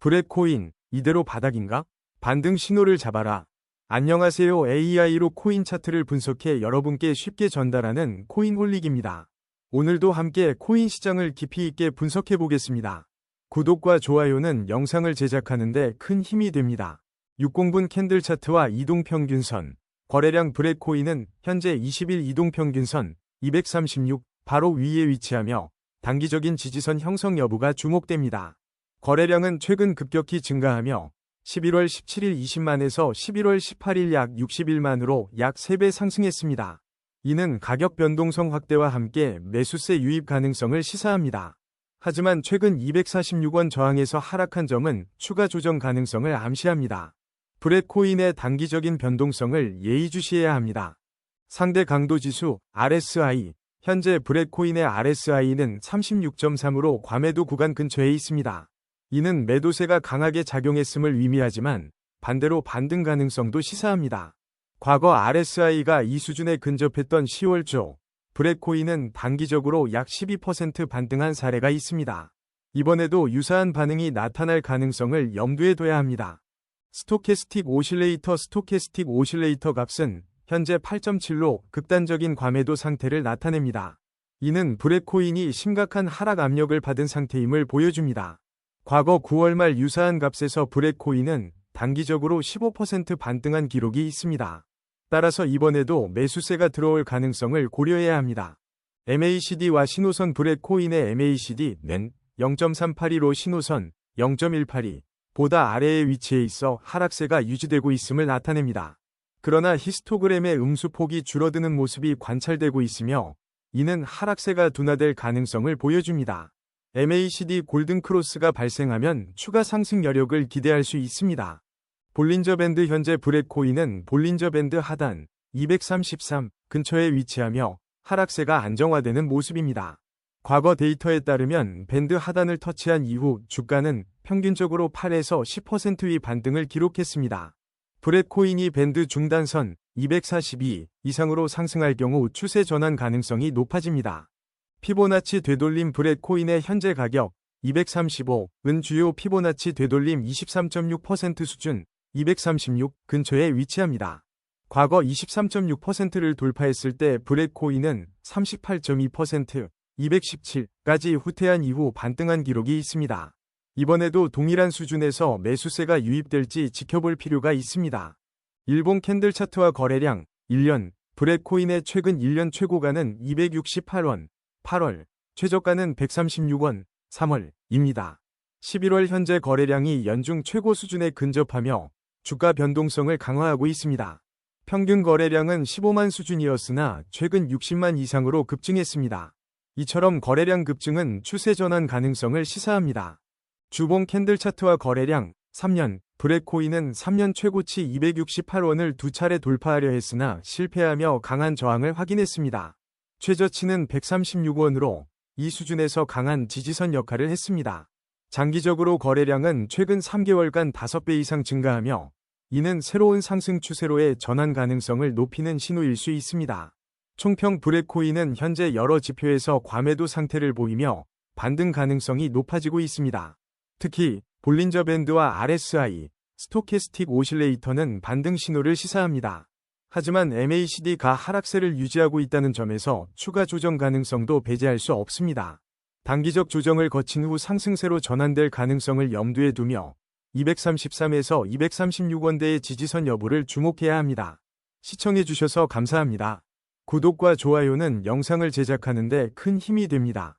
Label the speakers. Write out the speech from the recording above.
Speaker 1: 브레코인, 이대로 바닥인가? 반등 신호를 잡아라. 안녕하세요. AI로 코인 차트를 분석해 여러분께 쉽게 전달하는 코인홀릭입니다. 오늘도 함께 코인 시장을 깊이 있게 분석해 보겠습니다. 구독과 좋아요는 영상을 제작하는데 큰 힘이 됩니다. 60분 캔들 차트와 이동평균선, 거래량 브레코인은 현재 20일 이동평균선 236 바로 위에 위치하며 단기적인 지지선 형성 여부가 주목됩니다. 거래량은 최근 급격히 증가하며 11월 17일 20만에서 11월 18일 약 61만으로 약 3배 상승했습니다. 이는 가격 변동성 확대와 함께 매수세 유입 가능성을 시사합니다. 하지만 최근 246원 저항에서 하락한 점은 추가 조정 가능성을 암시합니다. 브레코인의 단기적인 변동성을 예의주시해야 합니다. 상대 강도 지수 RSI 현재 브레코인의 RSI는 36.3으로 과매도 구간 근처에 있습니다. 이는 매도세가 강하게 작용했음을 의미하지만 반대로 반등 가능성도 시사합니다. 과거 RSI가 이 수준에 근접했던 10월 초 브레코인은 단기적으로 약 12% 반등한 사례가 있습니다. 이번에도 유사한 반응이 나타날 가능성을 염두에 둬야 합니다. 스토캐스틱 오실레이터 스토캐스틱 오실레이터 값은 현재 8.7로 극단적인 과매도 상태를 나타냅니다. 이는 브레코인이 심각한 하락 압력을 받은 상태임을 보여줍니다. 과거 9월 말 유사한 값에서 브레코인은 단기적으로 15% 반등한 기록이 있습니다. 따라서 이번에도 매수세가 들어올 가능성을 고려해야 합니다. MACD와 신호선 브레코인의 MACD는 0.382로 신호선 0.182 보다 아래에 위치해 있어 하락세가 유지되고 있음을 나타냅니다. 그러나 히스토그램의 음수폭이 줄어드는 모습이 관찰되고 있으며 이는 하락세가 둔화될 가능성을 보여줍니다. MACD 골든크로스가 발생하면 추가 상승 여력을 기대할 수 있습니다. 볼린저 밴드 현재 브레코인은 볼린저 밴드 하단 233 근처에 위치하며 하락세가 안정화되는 모습입니다. 과거 데이터에 따르면 밴드 하단을 터치한 이후 주가는 평균적으로 8에서 10%의 반등을 기록했습니다. 브레코인이 밴드 중단선 242 이상으로 상승할 경우 추세 전환 가능성이 높아집니다. 피보나치 되돌림 브레코인의 현재 가격 235은 주요 피보나치 되돌림 23.6% 수준 236 근처에 위치합니다. 과거 23.6%를 돌파했을 때 브레코인은 38.2% 217까지 후퇴한 이후 반등한 기록이 있습니다. 이번에도 동일한 수준에서 매수세가 유입될지 지켜볼 필요가 있습니다. 일본 캔들 차트와 거래량 1년 브레코인의 최근 1년 최고가는 268원, 8월 최저가는 136원, 3월입니다. 11월 현재 거래량이 연중 최고 수준에 근접하며 주가 변동성을 강화하고 있습니다. 평균 거래량은 15만 수준이었으나 최근 60만 이상으로 급증했습니다. 이처럼 거래량 급증은 추세 전환 가능성을 시사합니다. 주봉 캔들 차트와 거래량 3년 브레코인은 3년 최고치 268원을 두 차례 돌파하려 했으나 실패하며 강한 저항을 확인했습니다. 최저치는 136원으로 이 수준에서 강한 지지선 역할을 했습니다. 장기적으로 거래량은 최근 3개월간 5배 이상 증가하며 이는 새로운 상승 추세로의 전환 가능성을 높이는 신호일 수 있습니다. 총평 브레코인은 현재 여러 지표에서 과매도 상태를 보이며 반등 가능성이 높아지고 있습니다. 특히 볼린저 밴드와 RSI, 스토캐스틱 오실레이터는 반등 신호를 시사합니다. 하지만 MACD가 하락세를 유지하고 있다는 점에서 추가 조정 가능성도 배제할 수 없습니다. 단기적 조정을 거친 후 상승세로 전환될 가능성을 염두에 두며 233에서 236원대의 지지선 여부를 주목해야 합니다. 시청해주셔서 감사합니다. 구독과 좋아요는 영상을 제작하는데 큰 힘이 됩니다.